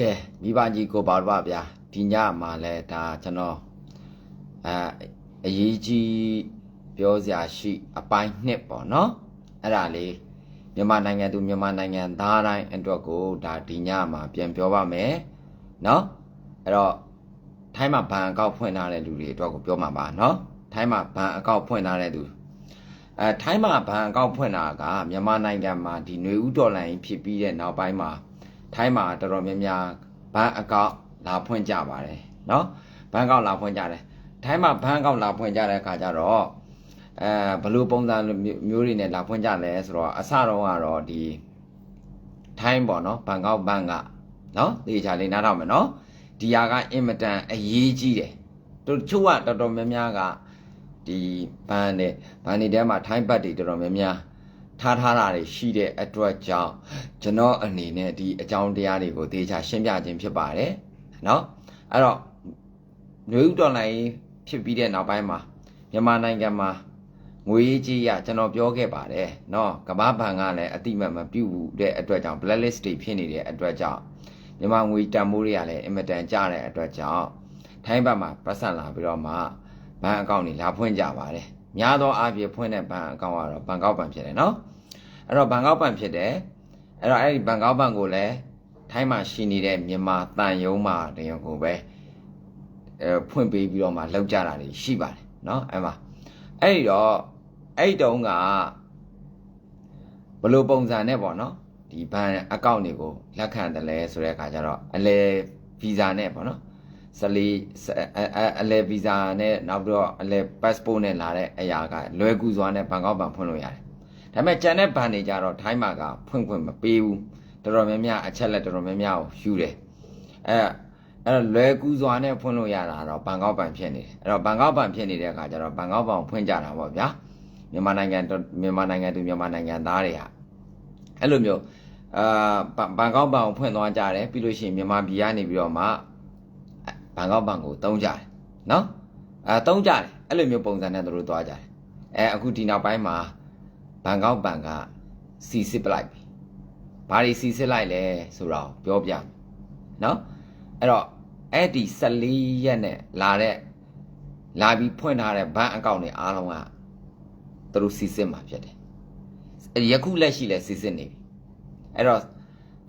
ကဲမိဘကြီးကိုပါတော့ဗျာဒီညမှာလဲဒါကျွန်တော်အဲအရေးကြီးပြောစရာရှိ အပိုင်းနှစ်ပေါ့နော်အဲ့ဒါလေးမြန်မာနိုင်ငံသူမြန်မာနိုင်ငံသားတိုင်းအတွက်ကိုဒါဒီညမှာပြန်ပြောပါမယ်နော်အဲ့တော့ထိုင်းမှာဘဏ်အကောင့်ဖွင့်ထားတဲ့လူတွေအတွက်ကိုပြောမှာပါနော်ထိုင်းမှာဘဏ်အကောင့်ဖွင့်ထားတဲ့သူအဲထိုင်းမှာဘဏ်အကောင့်ဖွင့်တာကမြန်မာနိုင်ငံမှာဒီຫນွေဥဒေါ်လာရင်းဖြစ်ပြီးတဲ့နောက်ပိုင်းမှာ ထိုင်းမှာတော်တော်များများဘဏ်အကောင့်လာဖွင့်ကြပါတယ်နော်ဘဏ်အကောင့်လာဖွင့်ကြတယ်ထိုင်းမှာဘဏ်အကောင့်လာဖွင့်ကြတဲ့အခါကျတော့အဲဘလို့ပုံစံမျိုးတွေနဲ့လာဖွင့်ကြလဲဆိုတော့အစတော့ကတော့ဒီထိုင်းပေါ့နော်ဘန်ကောက်ဘန်ကနော်တေချာလေးနားထောင်မယ်နော်ဒီဟာကအင်မတန်အရေးကြီးတယ်တို့ချို့ကတော်တော်များများကဒီဘန်နဲ့ဘန်နေတဲမှာထိုင်းဘတ်တွေတော်တော်များများ ထားထားတာတွေရှိတဲ့အတွက်ကြောင့်ကျွန်တော်အနေနဲ့ဒီအကြောင်းတရားတွေကိုသေချာရှင်းပြခြင်းဖြစ်ပါတယ်เนาะအဲ့တော့ຫນွေဥတော်လိုင်းဖြစ်ပြီးတဲ့နောက်ပိုင်းမှာမြန်မာနိုင်ငံမှာငွေရေးကြေးရကျွန်တော်ပြောခဲ့ပါတယ်เนาะကမ္ဘာဘဏ်ကလည်းအတိမတ်မပြုတ်ဘူးတဲ့အတွက်ကြောင့် blacklist တွေဖြစ်နေတဲ့အတွက်ကြောင့်မြန်မာငွေတန်ဖိုးတွေကလည်းအင်မတန်ကျတဲ့အတွက်ကြောင့်ထိုင်းဘက်မှာပတ်စံလာပြီးတော့မှဘဏ်အကောင့်တွေလာဖွင့်ကြပါတယ် များသောအားဖြင့်ဖွင့်တဲ့ဘဏ်အကောင့်ကတော့ဘန်ကောက်ဘဏ်ဖြစ်တယ်နော်အဲ့တော့ဘန်ကောက်ဘဏ်ဖြစ်တယ်အဲ့တော့အဲ့ဒီဘန်ကောက်ဘဏ်ကိုလည်းထိုင်းမှာရှိနေတဲ့မြန်မာတန်ယုံမှာတရုံကိုပဲအဲဖွင့်ပေးပြီးတော့မှလောက်ကြတာတွေရှိပါတယ်နော်အဲ့မှာအဲ့ဒီတော့အဲ့တုန်းကဘလို့ပုံစံနဲ့ပေါ့နော်ဒီဘဏ်အကောင့်တွေကိုလက်ခံတယ်လဲဆိုတဲ့အခါကျတော့အလဲဗီဇာနဲ့ပေါ့နော် စလီအလဲဗီဇာနဲ့နောက်ပြီးတော့အလဲ passport နဲ့လာတဲ့အရာကလွယ်ကူစွာနဲ့ဘန်ကောက်ဘဏ်ဖွင့်လို့ရတယ်ဒါပေမဲ့ကျန်တဲ့ဘဏ်တွေကြတော့ထိုင်းမှာကဖွင့်ခွင့်မပေးဘူးတော်တော်များများအချက်လက်တော်တော်များများကိုယူတယ်အဲအဲ့တော့လွယ်ကူစွာနဲ့ဖွင့်လို့ရတာတော့ဘန်ကောက်ဘဏ်ဖြစ်နေတယ်အဲ့တော့ဘန်ကောက်ဘဏ်ဖြစ်နေတဲ့အခါကျတော့ဘန်ကောက်ဘဏ်ကိုဖွင့်ကြတာပေါ့ဗျာမြန်မာနိုင်ငံတော်မြန်မာနိုင်ငံသူမြန်မာနိုင်ငံသားတွေဟာအဲ့လိုမျိုးအာဘန်ကောက်ဘဏ်ကိုဖွင့်သွားကြတယ်ပြီးလို့ရှိရင်မြန်မာပြည်ကနေပြီးတော့မှဘ န်ကောက်ဘဏ်ကိုတုံးကြတယ်နော်အဲတုံးကြတယ်အဲ့လိုမျိုးပုံစံနဲ့သူတို့သွားကြတယ်အဲအခုဒီနောက်ပိုင်းမှာဘန်ကောက်ဘန်ကစီစစ်ပလိုက်ပြီဘာတွေစီစစ်လိုက်လဲဆိုတော့ပြောပြမယ်နော်အဲ့တော့အဲ့ဒီ14ရက်နဲ့လာတဲ့လာပြီးဖွင့်ထားတဲ့ဘဏ်အကောင့်တွေအားလုံးကသူတို့စီစစ်မှာဖြစ်တယ်အဲ့ယခုလက်ရှိလဲစီစစ်နေပြီအဲ့တော့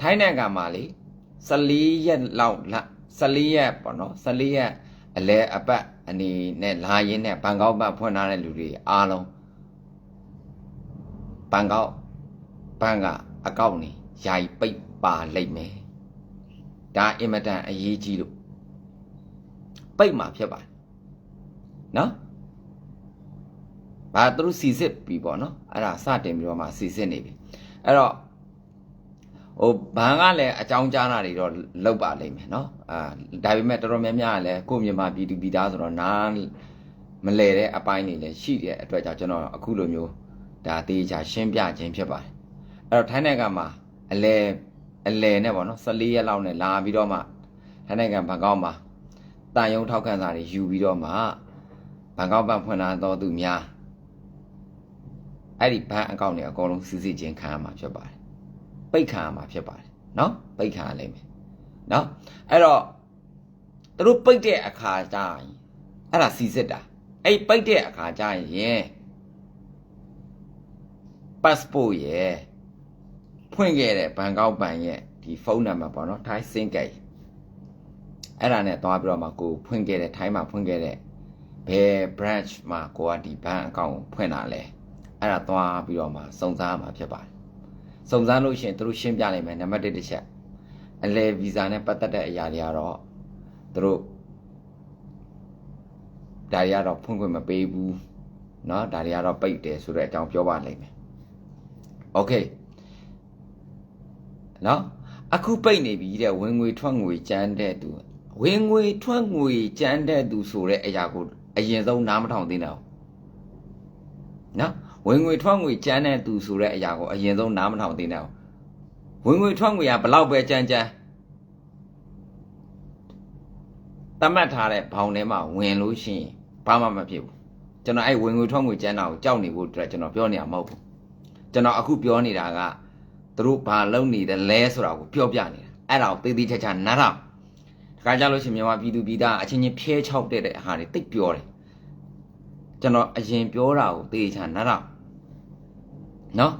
ထိုင်းနိုင်ငံမှာလေ14ရက်လောက် 14ရက်ပေါ့နော်14ရက်အလဲအပတ်အနေနဲ့လာရင်းနဲ့ဘန်ကောက်ဘတ်ဖွင့်ထားတဲ့လူတွေအားလုံးဘန်ကောက်ဘန်ကအကောင့်နေယာယီပိတ်ပါလိမ့်မယ်ဒါအင်မတန်အရေးကြီးလို့ပိတ်မှာဖြစ်ပါတယ်နော်ဘာသူတို့စီစစ်ပြီပေါ့နော်အဲ့ဒါစတင်ပြီးတော့မှစီစစ်နေပြီအဲ့တော့ ဟိုဘန်ကလည်းအကြောင်းကြားတာတွေတော့လောက်ပါလိမ့်မယ်နော်အာဒါပေမဲ့တော်တော်များများကလည်းကိုယ့်မြန်မာပြည်သူပြည်သားဆိုတော့နားမလဲတဲ့အပိုင်းတွေလည်းရှိတဲ့အတွက်ကြောင့်ကျွန်တော်အခုလိုမျိုးဒါတေးချာရှင်းပြခြင်းဖြစ်ပါတယ်အဲ့တော့ထိုင်းနိုင်ငံမှာအလဲအလဲနဲ့ပေါ့နော်14ရက်လောက်နဲ့လာပြီးတော့မှထိုင်းနိုင်ငံဘန်ကောက်မှာတန်ယုံထောက်ခံစာတွေယူပြီးတော့မှဘန်ကောက်ဘန်ဖွင့်လာတော့သူများအဲ့ဒီဘန်အကောင့်တွေအကုန်လုံးစစ်စစ်ချင်းခံရမှာဖြစ်ပါတယ် ပိတ်ခံရမှာဖြစ်ပါတယ်နော်ပိတ်ခံရလိမ့်မယ်နော်အဲ့တော့သူတို့ပိတ်တဲ့အခါကျရင်အဲ့ဒါစီစစ်တာအဲ့ပိတ်တဲ့အခါကျရင် passport ရယ်ဖွင့်ခဲ့တဲ့ဘန်ကောက်ဘဏ်ရဲ့ဒီဖုန်းနံပါတ်ပေါ့နော်ထိုင်းစင်ကိတ်အဲ့ဒါနဲ့သွားပြီးတော့မှကိုဖွင့်ခဲ့တဲ့ထိုင်းမှာဖွင့်ခဲ့တဲ့ဘယ် branch မှာကိုကဒီဘဏ်အကောင့်ကိုဖွင့်တာလဲအဲ့ဒါသွားပြီးတော့မှစုံစမ်းမှာဖြစ်ပါတယ် စုံစမ်းလို့ရှိရင်သူတို့ရှင်းပြနိုင်မယ်နံပါတ်1တစ်ချက်အလဲဗီဇာနဲ့ပတ်သက်တဲ့အရာတွေကတော့သူတို့ဒါတွေကတော့ဖွင့်ခွင့်မပေးဘူးเนาะဒါတွေကတော့ပိတ်တယ်ဆိုတဲ့အကြောင်းပြောပါလိမ့်မယ် โอเคနော်အခုပိတ်နေပြီတဲ့ဝင်ငွေထွက်ငွေကြမ်းတဲ့သူဝင်ငွေထွက်ငွေကြမ်းတဲ့သူဆိုတဲ့အရာကိုအရင်ဆုံးနားမထောင်သင့်တယ်နော် ဝင်ငွေထွက်ငွေကြမ်းတဲ့သူဆိုတဲ့အရာကိုအရင်ဆုံးနားမထောင်သင့်တယ်ဝင်ငွေထွက်ငွေကဘလောက်ပဲကြမ်းကြမ်းတတ်မှတ်ထားတဲ့ဘောင်ထဲမှာဝင်လို့ရှိရင်ဘာမှမဖြစ်ဘူးကျွန်တော်အဲ့ဝင်ငွေထွက်ငွေကြမ်းတာကိုကြောက်နေဖို့အတွက်ကျွန်တော်ပြောနေရမှာမဟုတ်ဘူးကျွန်တော်အခုပြောနေတာကသူတို့ဘာလုပ်နေတယ်လဲဆိုတာကိုပြောပြနေတာအဲ့ဒါကိုသေးသေးချာချာနားထောင်တခါကြလို့ရှိရင်မြန်မာပြည်သူပြည်သားအချင်းချင်းဖျဲချောက်တဲ့တဲ့ဟာတွေတိတ်ပြောတယ်ကျွန်တော်အရင်ပြောတာကိုသေသေးချာနားထောင် နော်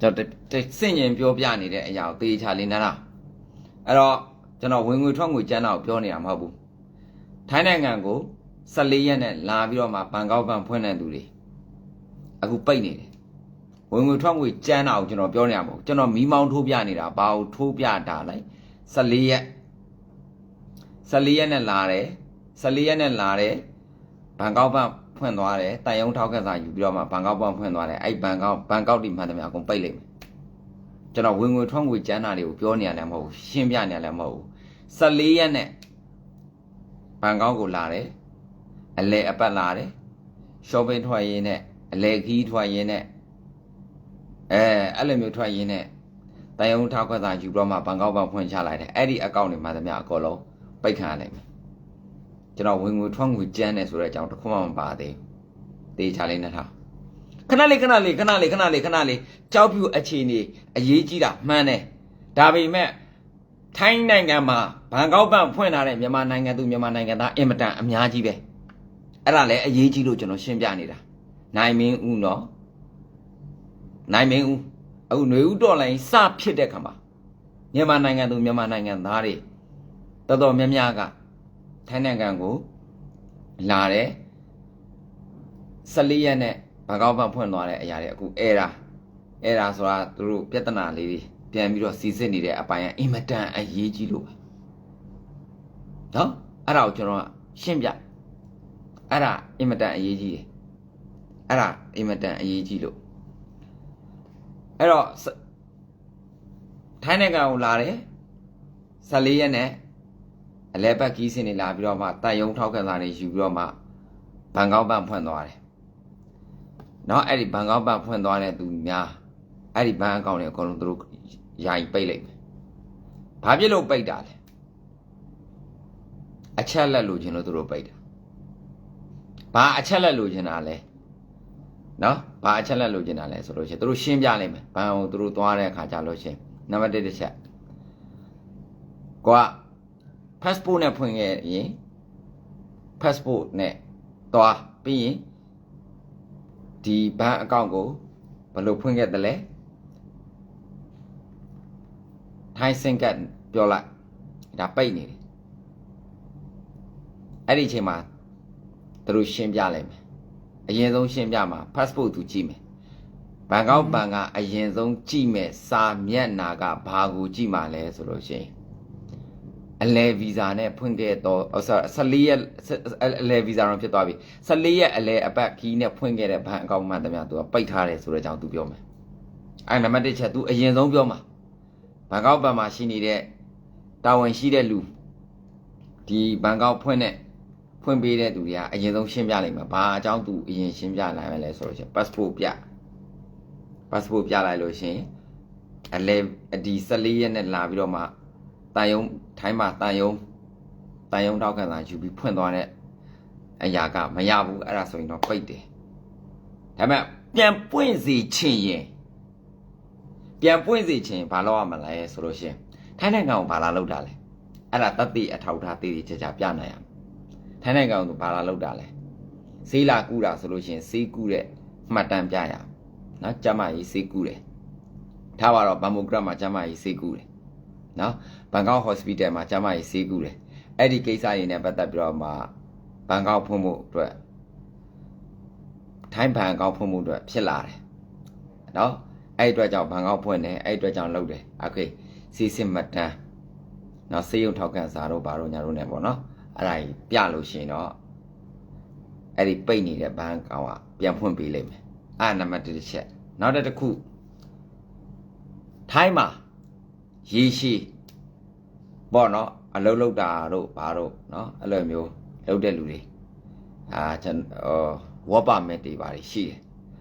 ကျွန်တော်တစင့်ရင်ပြောပြနေတဲ့အရာကိုသေသေးချာလေးနားထောင်အဲ့တော့ကျွန်တော်ဝင်ငွေထွက်ငွေကျန်းတာကိုပြောနေတာမဟုတ်ဘူးထိုင်းနိုင်ငံကို14ရက်နဲ့လာပြီးတော့မှဘန်ကောက်ဘန်ဖွင့်တဲ့သူတွေအခုပိတ်နေတယ်ဝင်ငွေထွက်ငွေကျန်းတာကိုကျွန်တော်ပြောနေရမှာမဟုတ်ကျွန်တော်မီးမောင်းထိုးပြနေတာဘာကိုထိုးပြတာလဲ14ရက်14ရက်နဲ့လာတယ်14ရက်နဲ့လာတယ်ဘန်ကောက်ဘန် ဖွင့်သွားတယ်တိုင်ယုံထောက်ကစားယူပြီးတော့မှဘန်ကောက်ဘန်ဖွင့်သွားတယ်အဲ့ဘန်ကောက်ဘန်ကောက်ဒီမှန်တယ်များအကုန်ပိတ်လိုက်မယ်ကျွန်တော်ဝင်ငွေထွက်ငွေကျန်းတာတွေကိုပြောနေရတယ်မဟုတ်ဘူးရှင်းပြနေရတယ်မဟုတ်ဘူး14ရက်နဲ့ဘန်ကောက်ကိုလာတယ်အလဲအပတ်လာတယ် shopping ထွက်ရင်းနဲ့အလဲခီးထွက်ရင်းနဲ့အဲအဲ့လိုမျိုးထွက်ရင်းနဲ့တန်ယုံထောက်ခွက်စာယူပြီးတော့မှဘန်ကောက်ဘန်ဖွင့်ချလိုက်တယ်အဲ့ဒီအကောင့်တွေမှာသမျှအကုန်လုံးပိတ်ခံရလိုက်မယ် ကျွန်တော်ဝင်ငွေထွက်ငွေကျန်းတယ်ဆိုတဲ့အကြောင်းတစ်ခုမှမပါသေးဘူးတေးချလေးနဲ့ထားခဏလေးခဏလေးခဏလေးခဏလေးခဏလေးကြောက်ဖြူအခြေအနေအရေးကြီးတာမှန်တယ်ဒါပေမဲ့ထိုင်းနိုင်ငံမှာဘန်ကောက်ဘန်ဖွင့်ထားတဲ့မြန်မာနိုင်ငံသူမြန်မာနိုင်ငံသားအင်မတန်အများကြီးပဲအဲ့ဒါလည်းအရေးကြီးလို့ကျွန်တော်ရှင်းပြနေတာနိုင်မင်းဦးနော်နိုင်မင်းဦးအခုຫນွေဦးတော်လိုင်းစဖြစ်တဲ့ခါမှာမြန်မာနိုင်ငံသူမြန်မာနိုင်ငံသားတွေတော်တော်များများက ထိုင်းနိုင်ငံကိုလာတယ်14ရက်နဲ့ဘန်ကောက်ဘန်ဖွင့်သွားတဲ့အရာတွေအခုအဲရာအဲရာဆိုတာသူတို့ပြဿနာလေးတွေပြန်ပြီးတော့စီစစ်နေတဲ့အပိုင်းကအင်မတန်အရေးကြီးလို့ပဲနော်အဲ့ဒါကိုကျွန်တော်ကရှင်းပြအဲ့ဒါအင်မတန်အရေးကြီးတယ်အဲ့ဒါအင်မတန်အရေးကြီးလို့အဲ့တော့စထိုင်းနိုင်ငံကိုလာတယ်14ရက်နဲ့ အလဲပတ်ကီးစင်တွေလာပြီးတော့မှတန်ယုံထောက်ခံစာတွေယူပြီးတော့မှဘန်ကောက်ပန်ဖွင့်သွားတယ်။နောက်အဲ့ဒီဘန်ကောက်ပန်ဖွင့်သွားတဲ့သူများအဲ့ဒီဘန်အကောင့်တွေအကုန်လုံးသူတို့ယာယီပိတ်လိုက်မယ်။ဘာဖြစ်လို့ပိတ်တာလဲ။အချက်လက်လိုချင်လို့သူတို့ပိတ်တာ။ဘာအချက်လက်လိုချင်တာလဲ။နော်ဘာအချက်လက်လိုချင်တာလဲဆိုလို့ရှိရင်သူတို့ရှင်းပြလိုက်မယ်။ဘန်ကိုသူတို့သွားတဲ့အခါကျလို့ရှိရင်နံပါတ်1တစ်ချက်။ကွာ passport နဲ့ဖွင့်ခဲ့ရင် passport နဲ့သွားပြီးရင်ဒီဘန်အကောင့်ကိုဘယ်လိုဖွင့်ခဲ့တယ်လဲထိုင်းစင်ကတ်ပြောလိုက်ဒါပိတ်နေတယ်အဲ့ဒီအချိန်မှာသူတို့ရှင်းပြလိုက်မယ်အရင်ဆုံးရှင်းပြမှာ passport သူကြည့်မယ်ဘန်ကောက်ဘန်ကအရင်ဆုံးကြည့်မယ်စာမျက်နာကဘာကိုကြည့်မှာလဲဆိုလို့ရှိရင် အလဲဗီဇာနဲ့ဖွင့်ခဲ့တော့14ရက်အလဲဗီဇာတော့ဖြစ်သွားပြီ14ရက်အလဲအပတ်ခီးနဲ့ဖွင့်ခဲ့တဲ့ဘန်အကောင့်မှန်သမျှသူကပိတ်ထားတယ်ဆိုတဲ့အကြောင်းသူပြောမယ်အဲနံပါတ်1ချက်သူအရင်ဆုံးပြောမှာဘန်ကောက်ဘန်မှာရှိနေတဲ့တာဝန်ရှိတဲ့လူဒီဘန်ကောက်ဖွင့်တဲ့ဖွင့်ပေးတဲ့သူတွေကအရင်ဆုံးရှင်းပြလိုက်မှာဘာအကြောင်းသူအရင်ရှင်းပြလိုက်မလဲဆိုလို့ရှိရင် passport ပြ passport ပြလိုက်လို့ရှိရင်အလဲဒီ14ရက်နဲ့လာပြီးတော့မှ တန်ယုံထိုင်းမှာတန်ယုံတန်ယုံတောက်ခံစာယူပြီးဖွင့်သွားတဲ့အရာကမရဘူးအဲ့ဒါဆိုရင်တော့ပိတ်တယ်ဒါပေမဲ့ပြန်ပွင့်စီချင်ရင်ပြန်ပွင့်စီချင်ရင်ဘာလုပ်ရမလဲဆိုလို့ရှိရင်ထိုင်းနိုင်ငံကိုဘာလာလုပ်တာလဲအဲ့ဒါတတ်သိအထောက်ထားတည်တည်ချာချာပြနိုင်ရမယ်ထိုင်းနိုင်ငံကဘာလာလောက်တာလဲဆေးလာကူတာဆိုလို့ရှိရင်ဆေးကူတဲ့မှတ်တမ်းပြရအောင်နော်ကျမကြီးဆေးကူတယ်ထားပါတော့ဘမ်မိုဂရတ်မှာကျမကြီးဆေးကူတယ် နော်ဘန်ကောက်ဟော့စပီတယ်မှာကျမကြီးဆေးကူတယ်အဲ့ဒီကိစ္စရင်းနဲ့ပတ်သက်ပြီးတော့မှဘန်ကောက်ဖွင့်ဖို့အတွက်ထိုင်းဘန်ကောက်ဖွင့်ဖို့အတွက်ဖြစ်လာတယ်နော်အဲ့ဒီအတွက်ကြောင့်ဘန်ကောက်ဖွင့်တယ်အဲ့ဒီအတွက်ကြောင့်လုပ်တယ်โอเคစီစစ်မှတ်တမ်းနော်စေးရုံထောက်ကန်စာတို့ဘာတို့ညာတို့ ਨੇ ပေါ့နော် အဲ့ဒါကြီးပြလို့ရှိရင်တော့အဲ့ဒီပိတ်နေတဲ့ဘန်းကောင်ကပြန်ဖွင့်ပေးလိမ့်မယ်အဲ့ဒါနံပါတ်1တစ်ချက်နောက်တစ်ခုထိုင်းမှာ ရေရှိပေါ့နော်အလုံးလုံးတာတို့ဘာတို့နော်အဲ့လိုမျိုးလုပ်တဲ့လူတွေအာကျွန်တော်ဝေါ်ပါမစ်တွေပါရှိတယ်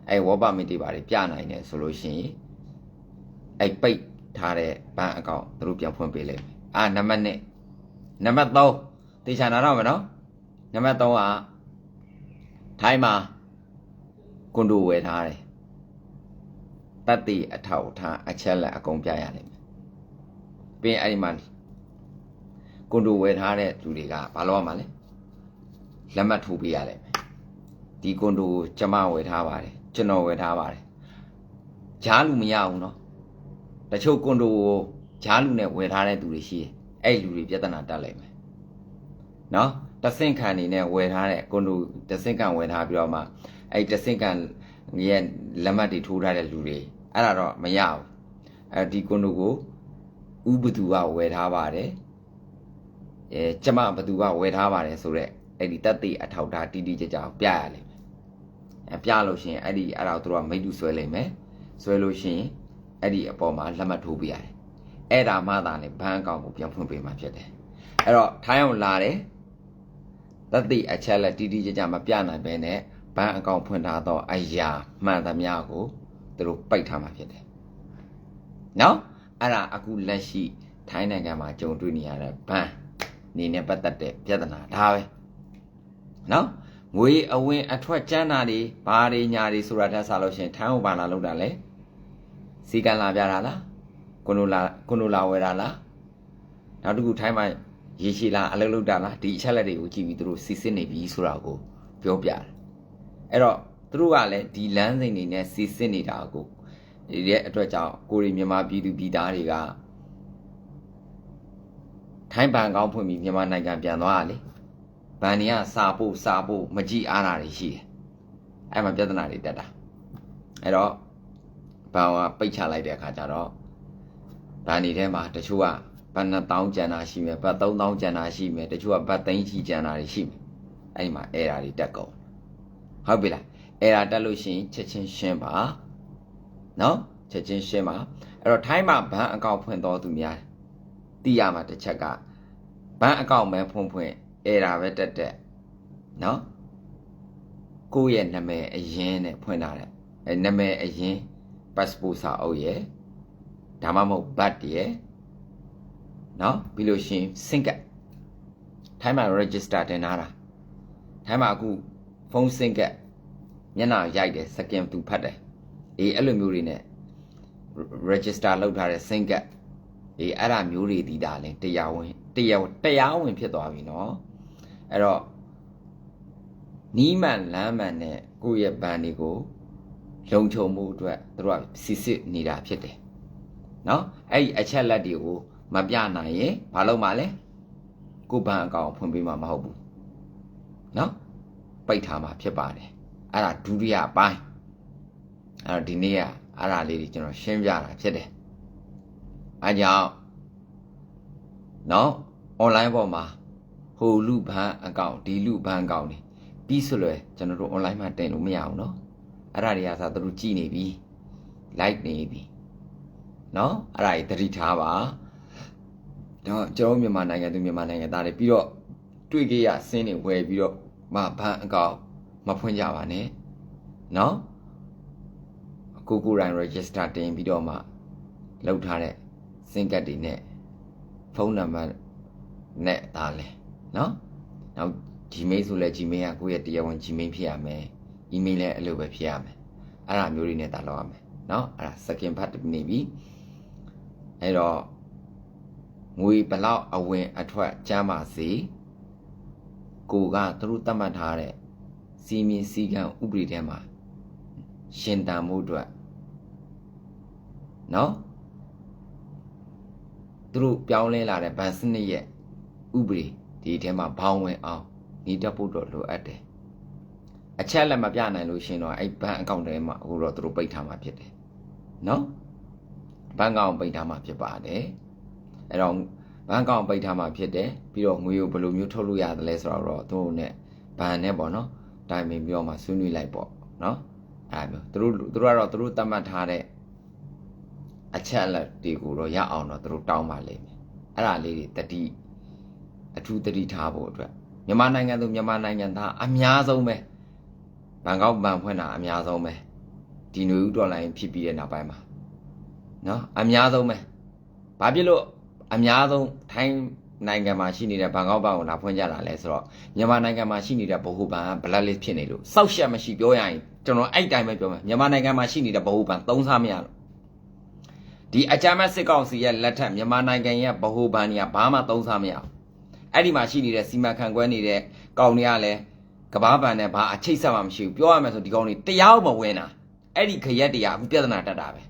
အဲ့ဝေါ်ပါမစ်တွေပါပြနိုင်တယ်ဆိုလို့ရှိရင်အဲ့ပိတ်ထားတဲ့ဘန်းအကောင့်သူတို့ပြန်ဖွင့်ပေးလိမ့်မယ်အာနံပါတ်1နံပါတ်3တေချာနာတော့မယ်နော်နံပါတ်3ကထိုင်းမှာကွန်ဒိုဝယ်ထားတယ်တတ်တည်အထောက်အထားအချက်လက်အကုန်ပြရလိမ့်မယ် ပြီးရင်အဲ့ဒီမှာကွန်ဒိုဝယ်ထားတဲ့လူတွေကဘာလို့ရမှာလဲလက်မှတ်ထိုးပေးရတယ်ဒီကွန်ဒိုကိုကျမဝယ်ထားပါတယ်ကျွန်တော်ဝယ်ထားပါတယ်ဂျားလူမရဘူးနော်တချို့ကွန်ဒိုကိုဂျားလူနဲ့ဝယ်ထားတဲ့သူတွေရှိတယ်အဲ့လူတွေပြဿနာတက်လိုက်မယ်နော်တဆင့်ခံနေနဲ့ဝယ်ထားတဲ့ကွန်ဒိုတဆင့်ခံဝယ်ထားပြီးတော့မှအဲ့တဆင့်ခံရဲ့လက်မှတ်တွေထိုးထားတဲ့လူတွေအဲ့ဒါတော့မရဘူးအဲ့ဒီကွန်ဒိုကို ဥပသူကဝယ်ထားပါတယ်အဲကျမဘသူကဝယ်ထားပါတယ်ဆိုတော့အဲ့ဒီတက်သေးအထောက်ထားတီးတီးကြကြပြရလိမ့်မယ်အဲပြလို့ရှိရင်အဲ့ဒီအဲ့ဒါကိုသူတို့ကမိတ်တူဆွဲလိမ့်မယ်ဆွဲလို့ရှိရင်အဲ့ဒီအပေါ်မှာလက်မှတ်ထိုးပြရတယ်အဲ့ဒါမှသာလေဘဏ်အကောင့်ကိုပြန်ဖွင့်ပေးမှာဖြစ်တယ်အဲ့တော့ထိုင်းအောင်လာတယ်တက်သေးအချက်လက်တီးတီးကြကြမပြနိုင်ဘဲနဲ့ဘဏ်အကောင့်ဖွင့်ထားတော့အရာမှန်သမျှကိုသူတို့ပိတ်ထားမှာဖြစ်တယ်နော် အဲ့ဒါအခုလက်ရှိထိုင်းနိုင်ငံမှာကြုံတွေ့နေရတဲ့ဘဏ်နေနဲ့ပတ်သက်တဲ့ပြဿနာဒါပဲနော်ငွေအဝင်အထွက်ကျန်းတာတွေဘာတွေညာတွေဆိုတာတက်စားလို့ရှရင်ထိုင်းဟိုဘာလာလောက်တာလဲစီကံလာပြတာလားကွန်နိုလာကွန်နိုလာဝယ်တာလားနောက်တစ်ခုထိုင်းမှာရေရှည်လာအလုပ်လုပ်တာလားဒီအချက်လက်တွေကိုကြည့်ပြီးသူတို့စီစစ်နေပြီဆိုတာကိုပြောပြတယ်အဲ့တော့သူတို့ကလည်းဒီလမ်းစဉ်တွေနဲ့စီစစ်နေတာကို ဒီရဲ့အတွက်ကြောင့်ကိုရီမြန်မာပြည်သူပြည်သားတွေကထိုင်းဘဏ်ကောင်းဖွင့်ပြီးမြန်မာနိုင်ငံပြန်သွားတာလေဘဏ်တွေကစာဖို့စာဖို့မကြည့်အားတာတွေရှိတယ်အဲ့မှာပြဿနာတွေတက်တာအဲ့တော့ဘဏ်ကပိတ်ချလိုက်တဲ့အခါကျတော့ဘဏ်တွေထဲမှာတချို့ကဘတ်2000ကျန်တာရှိမယ်ဘတ်3000ကျန်တာရှိမယ်တချို့ကဘတ်သိန်းချီကျန်တာတွေရှိမယ်အဲ့ဒီမှာအဲ့ဓာတွေတက်ကုန်ဟုတ်ပြီလားအဲ့ဓာတက်လို့ရှိရင်ချက်ချင်းရှင်းပါ နော်ချက်ချင်းရှင်းပါအဲ့တော့ထိုင်းမှာဘဏ်အကောင့်ဖွင့်တော်သူများသိရမှာတစ်ချက်ကဘဏ်အကောင့်မဲဖွင့်ဖွင့်အဲ့ဓာပဲတက်တက်နော်ကိုယ့်ရဲ့နာမည်အရင်နဲ့ဖွင့်ထားတဲ့အဲနာမည်အရင် passport စာအုပ်ရယ်ဒါမှမဟုတ် bat ရယ်နော်ပြီးလို့ရှိရင် sync ထိုင်းမှာ register တင်ထားတာထိုင်းမှာအခုဖုန်း sync မျက်နှာရိုက်တယ်စကင်သူဖတ်တယ် အေးအဲ့လိုမျိုးတွေနဲ့ register လုပ်ထားတဲ့ sync အေးအဲ့ဒါမျိုးတွေဒီတာလဲတရားဝင်တရားတရားဝင်ဖြစ်သွားပြီနော်အဲ့တော့နီးမှန်လမ်းမှန်နဲ့ကိုယ့်ရဲ့ဘဏ်တွေကိုလုံခြုံမှုအတွက်သူတို့ကစစ်စစ်နေတာဖြစ်တယ်နော်အဲ့ဒီအချက်လက်တွေကိုမပြနိုင်ရင်ဘာလုပ်မှာလဲကိုယ့်ဘဏ်အကောင့်ဖွင့်ပေးမှာမဟုတ်ဘူးနော်ပိတ်ထားမှာဖြစ်ပါတယ်အဲ့ဒါဒုတိယပိုင်း အဲ့တော့ဒီနေ့ကအဲ့ဒါလေးတွေကျွန်တော်ရှင်းပြတာဖြစ်တယ်အဲကြောင့်နော် online ပေါ်မှာဟိုလူဘဏ်အကောင့်ဒီလူဘဏ်အကောင့်နေပြီးဆိုလွယ်ကျွန်တော်တို့ online မှာတင်လို့မရအောင်နော်အဲ့ဒါတွေကသာသူတို့ကြည်နေပြီ like နေပြီနော်အဲ့ဒါကြီးသတိထားပါတော့ကျွန်တော်မြန်မာနိုင်ငံသူမြန်မာနိုင်ငံသားတွေပြီးတော့တွေ့ကြရအစင်းတွေဝယ်ပြီးတော့မဘန်းအကောင့်မဖွင့်ကြပါနဲ့နော် ကိုကိုရိုင်း register တင်ပြီးတော့မှလောက်ထားတဲ့စင်ကတ်တွေနဲ့ဖုန်းနံပါတ်နဲ့ဒါလဲနော်နောက် Gmail ဆိုလဲ Gmail ကကိုယ့်ရဲ့တရားဝင် Gmail ဖြစ်ရမယ် email လည်းအဲ့လိုပဲဖြစ်ရမယ်အဲ့ဒါမျိုးတွေနဲ့ဒါလောက်ရမယ်နော်အဲ့ဒါ second part နေပြီအဲ့တော့ငွေဘလောက်အဝင်အထွက်ကျမ်းပါစေကိုကသူတို့သတ်မှတ်ထားတဲ့စီမင်းစည်းကမ်းဥပဒေထဲမှာ ရှင်တန်မှုအတွက်နော်သူတို့ပြောင်းလဲလာတဲ့ဗန်စနစ်ရဲ့ဥပဒေဒီထဲမှာဘောင်းဝင်အောင်နေတတ်ဖို့တော့လိုအပ်တယ်အချက်လက်မပြနိုင်လို့ရှင်တော့အဲ့ဘဏ်အကောင့်ထဲမှာအခုတော့သူတို့ပိတ်ထားမှာဖြစ်တယ်နော်ဘဏ်ကောင်ပိတ်ထားမှာဖြစ်ပါတယ်အဲ့တော့ဘဏ်ကောင်ပိတ်ထားမှာဖြစ်တယ်ပြီးတော့ငွေကိုဘယ်လိုမျိုးထုတ်လို့ရတယ်လဲဆိုတော့သူတို့ ਨੇ ဘဏ်နဲ့ပေါ့နော်တိုင်ပင်ပြောမှဆွေးနွေးလိုက်ပေါ့နော် အဲ့မျိုးသူတို့သူတို့ကတော့သူတို့သတ်မှတ်ထားတဲ့အချက်လက်တွေကိုတော့ရအောင်တော့သူတို့တောင်းပါလိမ့်မယ်အဲ့ဒါလေးတွေတတိအထူးတတိထားဖို့အတွက်မြန်မာနိုင်ငံသူမြန်မာနိုင်ငံသားအများဆုံးပဲဘန်ကောက်ဘန်ဖွင့်တာအများဆုံးပဲဒီနွေဦးဒေါ်လာရင်ဖြစ်ပြီးတဲ့နောက်ပိုင်းမှာနော်အများဆုံးပဲဘာဖြစ်လို့အများဆုံးထိုင်းနိုင်ငံမှာရှိနေတဲ့ဘန်ကောက်ဘန်ကိုလာဖွင့်ကြတာလဲဆိုတော့မြန်မာနိုင်ငံမှာရှိနေတဲ့ဗဟုဘန်က blacklist ဖြစ်နေလို့စောက်ရှက်မရှိပြောရရင် ကျွန်တော်အဲ့တိုင်းပဲပြောမယ်မြန်မာနိုင်ငံမှာရှိနေတဲ့ဗဟုဘန်သုံးစားမရလို့ဒီအကြမ်းမဲ့စစ်ကောင်စီရဲ့လက်ထက်မြန်မာနိုင်ငံရဲ့ဗဟုဘန်ကြီးကဘာမှသုံးစားမရဘူးအဲ့ဒီမှာရှိနေတဲ့စီမံခန့်ခွဲနေတဲ့ကောင်တွေကလည်းကဘာပန်နဲ့ဘာအချိတ်ဆက်မှမရှိဘူးပြောရမယ်ဆိုဒီကောင်တွေတရားမဝင်တာအဲ့ဒီခရက်တွေကအခုပြဿနာတက်တာပဲ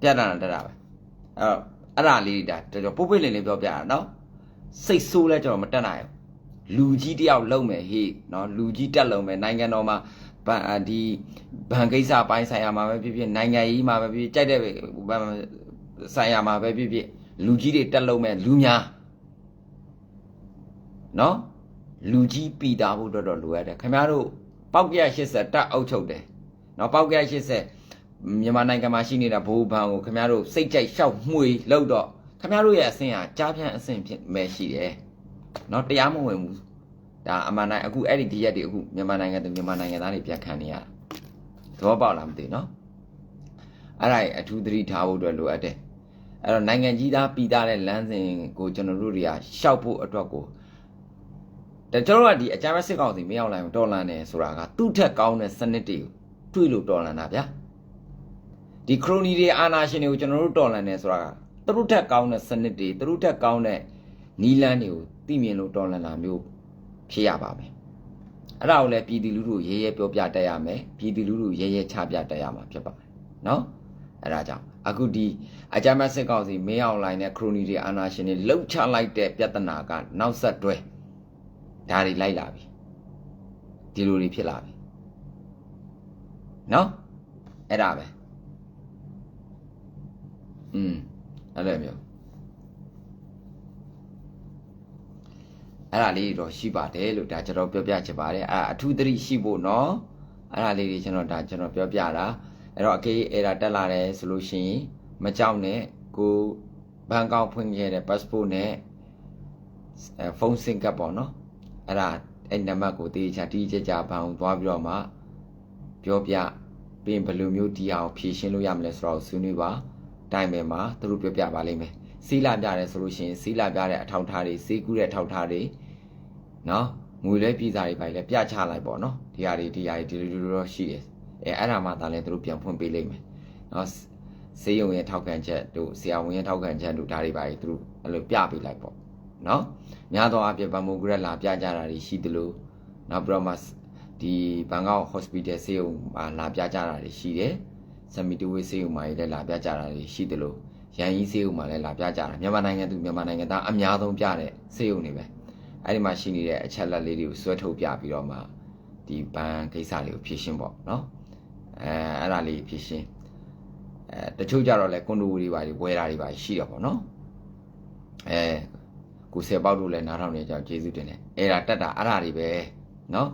ပြဿနာတက်တာပဲအဲ့တော့အဲ့ဒါလေးတွေဒါတော်တော်ပုတ်ပွေ့လင်းလင်းပြောပြတာနော်စိတ်ဆိုးလဲကျွန်တော်မတက်နိုင်ဘူးလူကြီးတယောက်လုံမယ်ဟေ့နော်လူကြီးတက်လုံမယ်နိုင်ငံတော်မှာ ဗန်အာဒီဘန်ကိစ္စပိုင်းဆိုင်ရာမှာပဲဖြစ်ဖြစ်နိုင်ငံရေးမှာပဲဖြစ်ဖြစ်ကြိုက်တဲ့ဘန်ဆိုင်ရာမှာပဲဖြစ်ဖြစ်လူကြီးတွေတက်လုံမယ်လူများနော်လူကြီးပီတာဖို့တော်တော်လိုရတယ်ခင်ဗျားတို့ပောက်ကြ80တက်အုပ်ချုပ်တယ်နော်ပောက်ကြ80မြန်မာနိုင်ငံမှာရှိနေတာဘိုးဘန်ကိုခင်ဗျားတို့စိတ်ကြိုက်ရှောက်မှွေလောက်တော့ခင်ဗျားတို့ရဲ့အဆင့်ဟာကြားဖြန့်အဆင့်ဖြစ်မဲ့ရှိတယ်နော်တရားမဝင်ဘူး ဒါအမှန်တိုင်းအခုအဲ့ဒီဒီရက်တွေအခုမြန်မာနိုင်ငံသူမြန်မာနိုင်ငံသားတွေပြန်ခံနေရတာသဘောပေါက်လားမသိဘူးနော်အဲ့ဒါအထူးသတိထားဖို့အတွက်လိုအပ်တယ်အဲ့တော့နိုင်ငံကြီးသားပြည်သားတဲ့လမ်းစဉ်ကိုကျွန်တော်တို့တွေကရှောက်ဖို့အတွက်ကိုဒါကျွန်တော်တို့ကဒီအကြမ်းဖက်စစ်ကောင်စီမရောက်လိုက်ဘူးတော်လန်တယ်ဆိုတာကသူ့ထက်ကောင်းတဲ့စနစ်တွေကိုတွေ့လို့တော်လန်တာဗျာဒီခရိုနီတွေအာနာရှင်တွေကိုကျွန်တော်တို့တော်လန်တယ်ဆိုတာကသူတို့ထက်ကောင်းတဲ့စနစ်တွေသူတို့ထက်ကောင်းတဲ့နီလန်းတွေကိုသိမြင်လို့တော်လန်တာမျိုး ဖြစ်ရပါမယ်အဲ့ဒါကိုလည်းပြည်သူလူထုရဲရဲပြောပြတတ်ရမယ်ပြည်သူလူထုရဲရဲချပြတတ်ရမှာဖြစ်ပါတယ်နော်အဲ့ဒါကြောင့်အခုဒီအကြမ်းဖက်စစ်ကောင်စီမင်းအောင်လိုင်းနဲ့ခရိုနီတွေအာနာရှင်တွေလှုပ်ချလိုက်တဲ့ပြဿနာကနောက်ဆက်တွဲဒါတွေလိုက်လာပြီဒီလိုတွေဖြစ်လာပြီနော်အဲ့ဒါပဲอืมအဲ့လိုမျိုး အဲ့ဒါလေးတော့ရှိပါတယ်လို့ဒါကျွန်တော်ပြောပြချင်ပါတယ်အဲ့အထူးသတိရှိဖို့နော်အဲ့ဒါလေးတွေကျွန်တော်ဒါကျွန်တော်ပြောပြတာအဲ့တော့အကေးအဲ့ဒါတက်လာတယ်ဆိုလို့ရှိရင်မကြောက်နဲ့ကိုဘန်ကောက်ဖွင့်ခဲ့တဲ့ passport နဲ့ဖုန်းစင်ကပ်ပေါ့နော်အဲ့ဒါအဲ့နံပါတ်ကိုတေချာတီးကြကြဘန်ကိုသွားပြီးတော့မှပြောပြပြင်ဘယ်လိုမျိုးတီးအောင်ဖြည့်ရှင်းလို့ရမလဲဆိုတော့ဆွေးနွေးပါတိုင်ပင်မှာသူတို့ပြောပြပါလိမ့်မယ် စီးလာပြတယ်ဆိုလို့ရှိရင်စီးလာပြတဲ့အထောက်ထားတွေစီးကူးတဲ့အထောက်ထားတွေနော်ငွေလဲပြည်စာတွေပါလဲပြချလိုက်ပေါ့နော်ဒီဟာတွေဒီဟာတွေဒီလိုလိုတော့ရှိတယ်အဲအဲ့ဒါမှသာလဲသူတို့ပြန်ဖွင့်ပေးလိမ့်မယ်နော်စေယုံရဲ့ထောက်ခံချက်တို့ဆရာဝန်ရဲ့ထောက်ခံချက်တို့ဒါတွေပါသူတို့အဲ့လိုပြပေးလိုက်ပေါ့နော်များသောအားဖြင့်ဗမိုဂရက်လာပြကြတာတွေရှိသလိုနောက်ပြီးတော့မှဒီဘန်ကောက် hospital ဆေးရုံမှာလာပြကြတာတွေရှိတယ်စမီတဝေးဆေးရုံမှာလည်းလာပြကြတာတွေရှိသလို ရန်ကြီးဆေးရုံမှာလည်းလာပြကြတာမြန်မာနိုင်ငံသူမြန်မာနိုင်ငံသားအများဆုံးပြတဲ့ဆေးရုံတွေပဲအဲ့ဒီမှာရှိနေတဲ့အချက်လက်လေးတွေကိုဆွဲထုတ်ပြပြီးတော့မှဒီဘန်ကိစ္စလေးကိုဖြည့်ရှင်းပေါ့နော်အဲအဲ့ဒါလေးဖြည့်ရှင်းအဲတချို့ကြတော့လဲကွန်ဒိုတွေပါတွေဝယ်တာတွေပါရှိတော့ပေါ့နော်အဲကိုဆယ်ပေါက်တို့လည်းနားထောင်နေကြကျေးဇူးတင်တယ်အဲ့ဒါတက်တာအဲ့ဒါတွေပဲနော်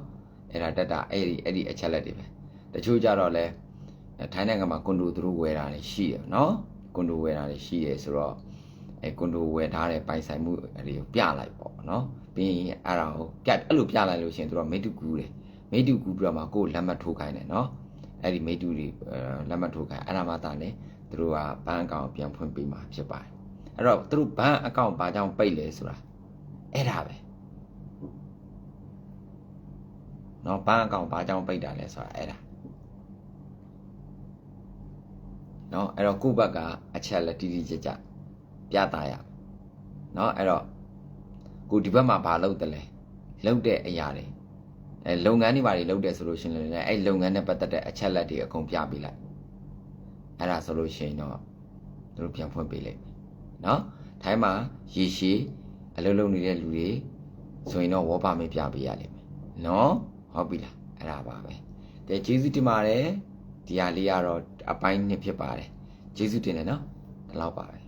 အဲ့ဒါတက်တာအဲ့ဒီအဲ့ဒီအချက်လက်တွေပဲတချို့ကြတော့လဲထိုင်းနိုင်ငံမှာကွန်ဒိုသူတို့ဝယ်တာတွေရှိတယ်နော် ကွန်ဒိုဝယ်တာတွေရှိတယ်ဆိုတော့အဲကွန်ဒိုဝယ်ထားတဲ့ပိုင်ဆိုင်မှုတွေကိုပြလိုက်ပေါ့နော်ပြီးရင်အဲ့ဒါကိုပြအဲ့လိုပြလိုက်လို့ရှိရင်သူတို့မိတူကူးတယ်မိတူကူးပြီးတော့မှကိုယ်လက်မှတ်ထိုးခိုင်းတယ်နော်အဲ့ဒီမိတူတွေလက်မှတ်ထိုးခိုင်းအဲ့ဒါမှသာလေသူတို့ကဘဏ်အကောင့်ပြန်ဖွင့်ပေးမှာဖြစ်ပါတယ်အဲ့တော့သူတို့ဘဏ်အကောင့်ဘာကြောင့်ပိတ်လဲဆိုတာအဲ့ဒါပဲနော်ဘဏ်အကောင့်ဘာကြောင့်ပိတ်တာလဲဆိုတာအဲ့ဒါ နော်အဲ့တော့ကိုယ့်ဘက်ကအချက်လက်တိတိကျကျပြသရနော်အဲ့တော့ကိုဒီဘက်မှာဘာလုပ်တယ်လဲလုပ်တဲ့အရာတွေအဲလုပ်ငန်းတွေဘာတွေလုပ်တယ်ဆိုလို့ရှိရင်လည်းအဲ့လုပ်ငန်းနဲ့ပတ်သက်တဲ့အချက်လက်တွေအကုန်ပြပေးလိုက်အဲ့ဒါဆိုလို့ရှိရင်တော့သူတို့ပြန်ဖွင့်ပေးလိုက်မယ်နော်ထိုင်းမှာရေရှည်အလုပ်လုပ်နေတဲ့လူတွေဆိုရင်တော့ဝေါ်ပါမပြပေးရလိမ့်မယ်နော်ဟုတ်ပြီလားအဲ့ဒါပါပဲတဲ့ကျေးဇူးတင်ပါတယ် ဒီဟာလေးကတော့အပိုင်းနှစ်ဖြစ်ပါတယ်ကျေးဇူးတင်တယ်နော်ဒီလောက်ပါပဲ